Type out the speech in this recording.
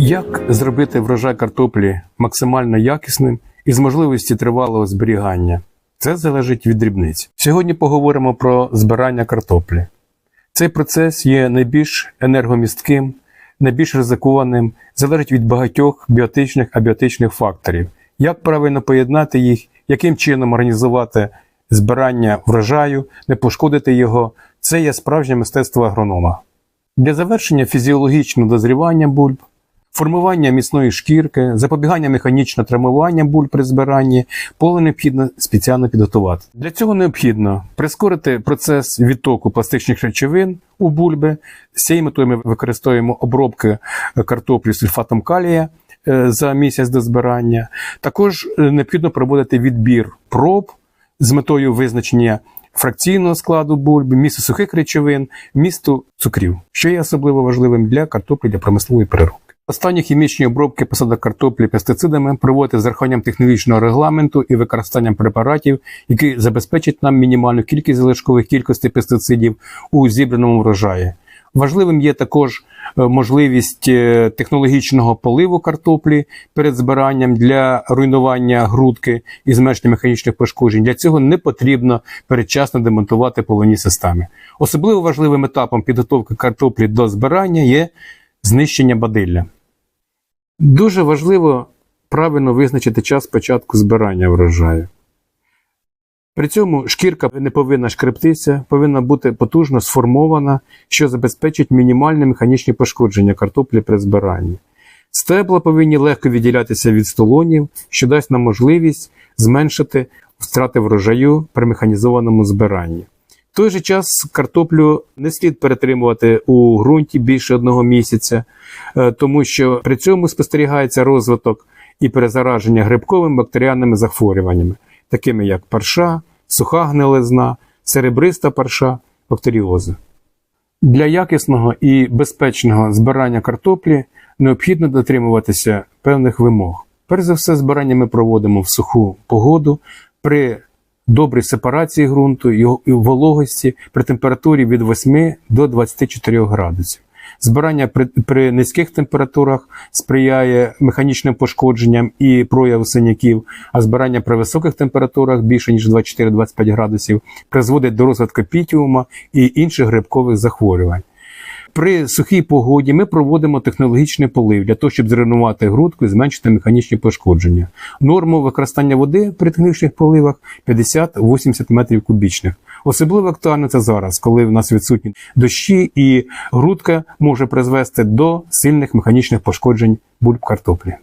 Як зробити врожай картоплі максимально якісним і з можливості тривалого зберігання? Це залежить від дрібниць. Сьогодні поговоримо про збирання картоплі. Цей процес є найбільш енергомістким, найбільш ризикованим, залежить від багатьох біотичних абіотичних факторів. Як правильно поєднати їх, яким чином організувати збирання врожаю, не пошкодити його це є справжнє мистецтво агронома. Для завершення фізіологічного дозрівання бульб, формування міцної шкірки, запобігання механічного травмування бульб при збиранні, поле необхідно спеціально підготувати. Для цього необхідно прискорити процес відтоку пластичних речовин у бульби. З цією метою ми використовуємо обробки картоплі сульфатом калія е, за місяць до збирання. Також е, необхідно проводити відбір проб з метою визначення фракційного складу бульби, місту сухих речовин, місту цукрів, що є особливо важливим для картоплі для промислової переробки. Останні хімічні обробки посадок картоплі пестицидами проводити з зарахуванням технологічного регламенту і використанням препаратів, які забезпечать нам мінімальну кількість залишкових кількостей пестицидів у зібраному врожаї. Важливим є також е, можливість е, технологічного поливу картоплі перед збиранням для руйнування грудки і зменшення механічних пошкоджень. Для цього не потрібно передчасно демонтувати половні системи. Особливо важливим етапом підготовки картоплі до збирання є знищення бадилля. Дуже важливо правильно визначити час початку збирання врожаю. При цьому шкірка не повинна шкрептитися, повинна бути потужно сформована, що забезпечить мінімальне механічні пошкодження картоплі при збиранні. Стебла повинні легко відділятися від столонів, що дасть нам можливість зменшити втрати врожаю при механізованому збиранні. Той же час картоплю не слід перетримувати у ґрунті більше одного місяця, е, тому що при цьому спостерігається розвиток і перезараження грибковими бактеріальними захворюваннями, такими як парша, суха гнилизна, серебриста парша, бактеріози. Для якісного і безпечного збирання картоплі необхідно дотримуватися певних вимог. Перш за все, збирання ми проводимо в суху погоду при добрій сепарації ґрунту і вологості при температурі від 8 до 24 градусів. Збирання при, при низьких температурах сприяє механічним пошкодженням і прояву синяків, а збирання при високих температурах більше ніж 24-25 градусів призводить до розвитку пітіума і інших грибкових захворювань. При сухій погоді ми проводимо технологічний полив для того, щоб зруйнувати грудку і зменшити механічні пошкодження. Норму використання води при технічних поливах 50-80 метрів кубічних. Особливо актуально це зараз, коли в нас відсутні дощі, і грудка може призвести до сильних механічних пошкоджень бульб картоплі.